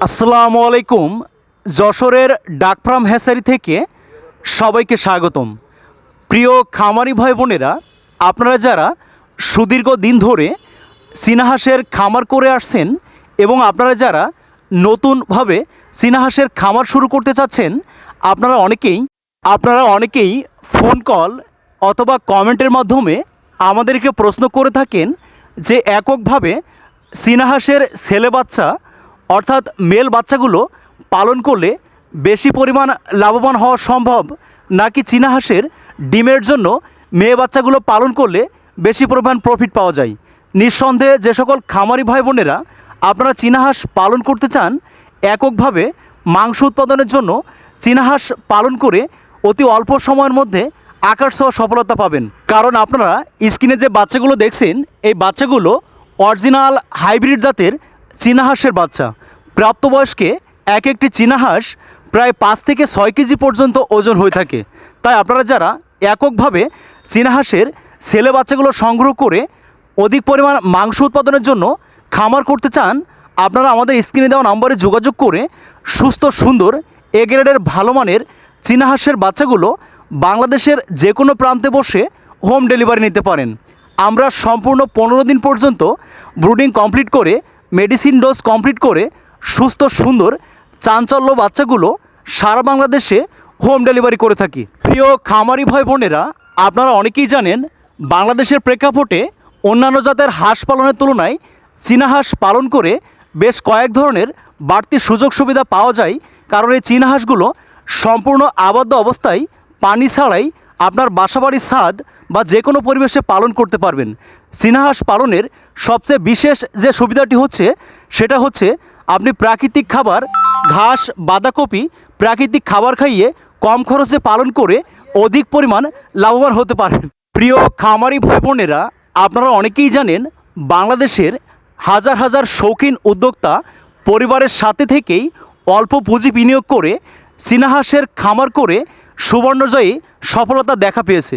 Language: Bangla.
আসসালামু আলাইকুম, যশোরের ডাকফ্রাম ফার্ম হ্যাসারি থেকে সবাইকে স্বাগতম। প্রিয় খামারি ভাই বোনেরা, আপনারা যারা সুদীর্ঘ দিন ধরে চীনাহাঁসের খামার করে আসছেন এবং আপনারা যারা নতুনভাবে চীনাহাঁসের খামার শুরু করতে চাচ্ছেন, আপনারা অনেকেই আপনারা অনেকেই ফোন কল অথবা কমেন্টের মাধ্যমে আমাদেরকে প্রশ্ন করে থাকেন যে এককভাবে চীনাহাঁসের ছেলে বাচ্চা অর্থাৎ মেল বাচ্চাগুলো পালন করলে বেশি পরিমাণ লাভবান হওয়া সম্ভব, নাকি চীনা হাঁসের ডিমের জন্য মেয়ে বাচ্চাগুলো পালন করলে বেশি পরিমাণ প্রফিট পাওয়া যায়? নিঃসন্দেহে যে সকল খামারি ভাই বোনেরা আপনারা চীনা হাঁস পালন করতে চান, এককভাবে মাংস উৎপাদনের জন্য চীনা হাঁস পালন করে অতি অল্প সময়ের মধ্যে আকাশ ছোঁয়া সফলতা পাবেন। কারণ আপনারা স্ক্রিনে যে বাচ্চাগুলো দেখছেন, এই বাচ্চাগুলো অরিজিনাল হাইব্রিড জাতের চীনা হাঁসের বাচ্চা। প্রাপ্তবয়স্কে এক একটি চীনা হাঁস প্রায় পাঁচ থেকে ছয় কেজি পর্যন্ত ওজন হয়ে থাকে। তাই আপনারা যারা এককভাবে চীনা হাঁসের ছেলে বাচ্চাগুলো সংগ্রহ করে অধিক পরিমাণ মাংস উৎপাদনের জন্য খামার করতে চান, আপনারা আমাদের স্ক্রিনে দেওয়া নম্বরে যোগাযোগ করে সুস্থ, সুন্দর, এ গ্রেডের ভালো মানের চীনা হাঁসের বাচ্চাগুলো বাংলাদেশের যে কোনো প্রান্তে বসে হোম ডেলিভারি নিতে পারেন। আমরা সম্পূর্ণ পনেরো দিন পর্যন্ত ব্রুডিং কমপ্লিট করে মেডিসিন ডোজ কমপ্লিট করে সুস্থ, সুন্দর, চাঞ্চল্য বাচ্চাগুলো সারা বাংলাদেশে হোম ডেলিভারি করে থাকি। প্রিয় খামারি ভাই বোনেরা, আপনারা অনেকেই জানেন, বাংলাদেশের প্রেক্ষাপটে অন্যান্য জাতের হাঁস পালনের তুলনায় চীনা হাঁস পালন করে বেশ কয়েক ধরনের বাড়তি সুযোগ সুবিধা পাওয়া যায়। কারণ এই চীনা হাঁসগুলো সম্পূর্ণ আবদ্ধ অবস্থায় পানি ছাড়াই আপনার বাসাবাড়ির স্বাদ বা যে কোনো পরিবেশে পালন করতে পারবেন। চীনা হাঁস পালনের সবচেয়ে বিশেষ যে সুবিধাটি হচ্ছে, সেটা হচ্ছে আপনি প্রাকৃতিক খাবার, ঘাস, বাঁধাকপি প্রাকৃতিক খাবার খাইয়ে কম খরচে পালন করে অধিক পরিমাণ লাভবান হতে পারেন। প্রিয় খামারি ভাই বোনেরা, আপনারা অনেকেই জানেন, বাংলাদেশের হাজার হাজার শৌখিন উদ্যোক্তা পরিবারের সাথে থেকেই অল্প পুঁজি বিনিয়োগ করে চীনাহাঁসের খামার করে সুবর্ণজয়ী সফলতা দেখা পেয়েছে।